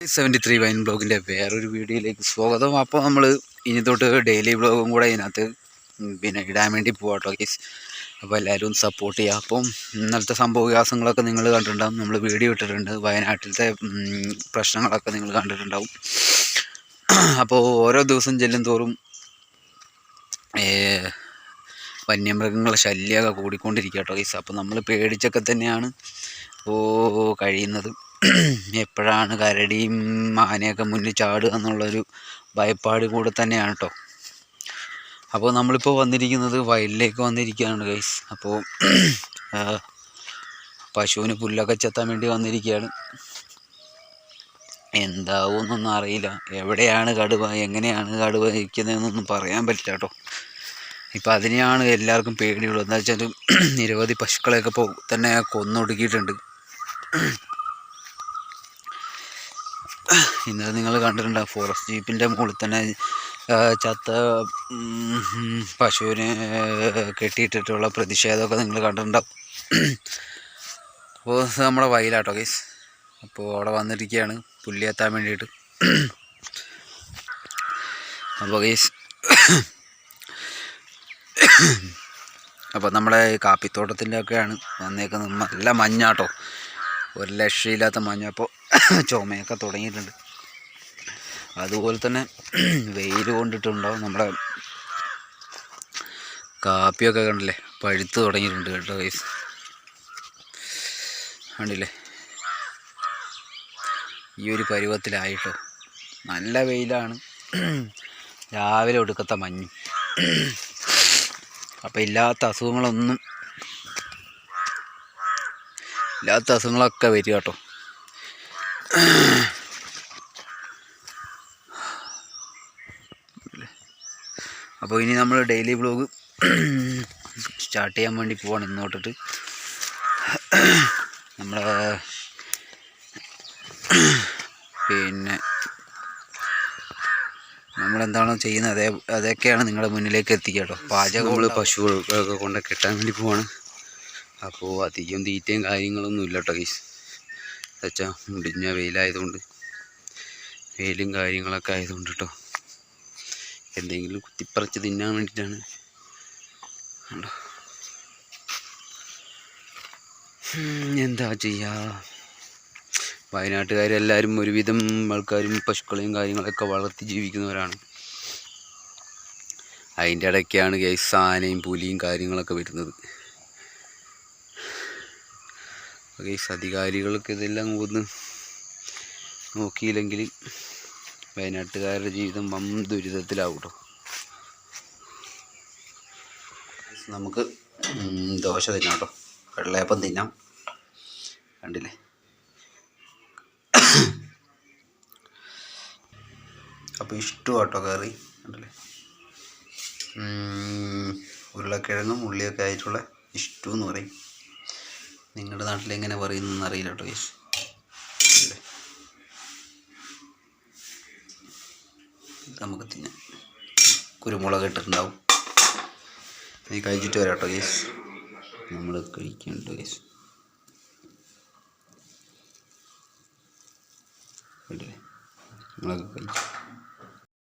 Seventy three wine ബ്ലോഗിന്റെ വേറൊരു വീഡിയോയിലേക്ക് സ്വാഗതം. അപ്പോൾ നമ്മൾ ഇനി തൊട്ട് ഡെയിലി ബ്ലോഗും കൂടെ ഇതിനകത്ത് പിന്നെ ഇടാൻ വേണ്ടി പോവാട്ടോ ഗീസ് അപ്പോൾ എല്ലാവരും സപ്പോർട്ട് ചെയ്യുക. അപ്പം ഇന്നലത്തെ സംഭവ വികാസങ്ങളൊക്കെ നിങ്ങൾ കണ്ടിട്ടുണ്ടാവും. നമ്മൾ വീഡിയോ ഇട്ടിട്ടുണ്ട്. വയനാട്ടിലത്തെ പ്രശ്നങ്ങളൊക്കെ നിങ്ങൾ കണ്ടിട്ടുണ്ടാവും. അപ്പോൾ ഓരോ ദിവസം ചെല്ലും തോറും വന്യമൃഗങ്ങളുടെ ശല്യമൊക്കെ കൂടിക്കൊണ്ടിരിക്കുക കേട്ടോ കേസ് അപ്പോൾ നമ്മൾ പേടിച്ചൊക്കെ തന്നെയാണ്. ഓ കഴിയുന്നത്. എപ്പോഴാണ് കരടിയും ആനയൊക്കെ മുന്നിൽ ചാടുക എന്നുള്ളൊരു ഭയപ്പാട് കൂടെ തന്നെയാണ് കേട്ടോ അപ്പോൾ നമ്മളിപ്പോൾ വന്നിരിക്കുന്നത് വയലിലേക്ക് വന്നിരിക്കുകയാണ് ഗൈസ് അപ്പോൾ പശുവിന് പുല്ലൊക്കെ ചെത്താൻ വേണ്ടി വന്നിരിക്കുകയാണ്. എന്താവുമെന്നൊന്നും അറിയില്ല. എവിടെയാണ് കടുവ? എങ്ങനെയാണ് കടുവ ഇരിക്കുന്നതെന്നൊന്നും പറയാൻ പറ്റില്ല കേട്ടോ ഇപ്പം അതിനെയാണ് എല്ലാവർക്കും പേടിയുള്ളത്. എന്താ വെച്ചാൽ നിരവധി പശുക്കളെയൊക്കെ ഇപ്പോൾ തന്നെ കൊന്നൊടുക്കിയിട്ടുണ്ട്. ഇന്നലെ നിങ്ങൾ കണ്ടിട്ടുണ്ട് ഫോറസ്റ്റ് ജീപ്പിന്റെ മുകളിൽ തന്നെ ചത്ത പശുവിന് കെട്ടിയിട്ടിട്ടുള്ള പ്രതിഷേധമൊക്കെ നിങ്ങൾ കണ്ടിട്ടുണ്ടാവും. അപ്പോൾ നമ്മുടെ വയലാട്ടോ ഗൈസ് അപ്പോൾ അവിടെ വന്നിരിക്കുകയാണ് പുല്ലി എത്താൻ വേണ്ടിയിട്ട്. അപ്പോൾ ഗൈസ് അപ്പോൾ നമ്മുടെ കാപ്പിത്തോട്ടത്തിന്റെ ഒക്കെയാണ് വന്നേക്കുന്നത്. നല്ല മഞ്ഞാട്ടോ. ഒരു രക്ഷയില്ലാത്ത മഞ്ഞ. അപ്പോൾ ചുമയൊക്കെ തുടങ്ങിയിട്ടുണ്ട്. അതുപോലെ തന്നെ വെയിൽ കൊണ്ടിട്ടുണ്ടാവും. നമ്മുടെ കാപ്പിയൊക്കെ കണ്ടില്ലേ? പഴുത്ത് തുടങ്ങിയിട്ടുണ്ട് കേട്ടോ ഗൈസ് കണ്ടില്ലേ? ഈ ഒരു പരുവത്തിലായിട്ടോ. നല്ല വെയിലാണ്. രാവിലെ ഒടുക്കത്തെ മഞ്ഞ്. അപ്പം ഇല്ലാത്ത അസുഖങ്ങളൊന്നും ഇല്ലാത്ത അസുഖങ്ങളൊക്കെ വരിക കേട്ടോ. അപ്പോൾ ഇനി നമ്മൾ ഡെയിലി ബ്ലോഗ് സ്റ്റാർട്ട് ചെയ്യാൻ വേണ്ടി പോവാണ്. ഇന്ന് തൊട്ടിട്ട് നമ്മൾ പിന്നെ നമ്മളെന്താണോ ചെയ്യുന്നത്? അതേ അതൊക്കെയാണ് നിങ്ങളുടെ മുന്നിലേക്ക് എത്തിക്കുക കേട്ടോ. പാചകം നമ്മൾ പശുക്കളൊക്കെ കൊണ്ട് കെട്ടാൻ വേണ്ടി പോവാണ്. അപ്പോൾ അധികം തീറ്റയും കാര്യങ്ങളൊന്നും ഇല്ല കേട്ടോ ഗീസ് വെച്ചാൽ മുടിഞ്ഞ വെയിലായതുകൊണ്ട് വെയിലും കാര്യങ്ങളൊക്കെ ആയതുകൊണ്ട് കേട്ടോ എന്തെങ്കിലും കുത്തിപ്പറിച്ച് തിന്നാൻ വേണ്ടിയിട്ടാണ് കണ്ടോ? എന്താ ചെയ്യുക വയനാട്ടുകാരെല്ലാവരും ഒരുവിധം ആൾക്കാരും പശുക്കളെയും കാര്യങ്ങളൊക്കെ വളർത്തി ജീവിക്കുന്നവരാണ്. അതിന്റെ ഇടയ്ക്കാണ് ഗൈസ് ആനയും പുലിയും കാര്യങ്ങളൊക്കെ വരുന്നത്. ഗൈസ് അധികാരികൾക്ക് ഇതെല്ലാം ഒന്ന് നോക്കിയില്ലെങ്കിൽ വയനാട്ടുകാരുടെ ജീവിതം വം ദുരിതത്തിലാവും നമുക്ക് ദോശ തിന്നാം കേട്ടോ. വെള്ളയപ്പം തിന്നാം. കണ്ടില്ലേ? അപ്പോൾ ഇഷ്ടം കേട്ടോ കറി. കണ്ടില്ലേ? ഉരുളക്കിഴങ്ങും ഉള്ളിയൊക്കെ ആയിട്ടുള്ള ഇഷ്ടം എന്ന് പറയും. നിങ്ങളുടെ നാട്ടിൽ എങ്ങനെ പറയുന്നതെന്ന് അറിയില്ല കേട്ടോ യേശു. നമുക്ക് തിന്നാം. കുരുമുളക് ഇട്ടിട്ടുണ്ടാവും. നീ കഴിച്ചിട്ട് വരാം കേട്ടോ യേശു. നമ്മൾ കഴിക്കുന്നുണ്ട് യേശു. നിങ്ങളൊക്കെ കഴിച്ചു.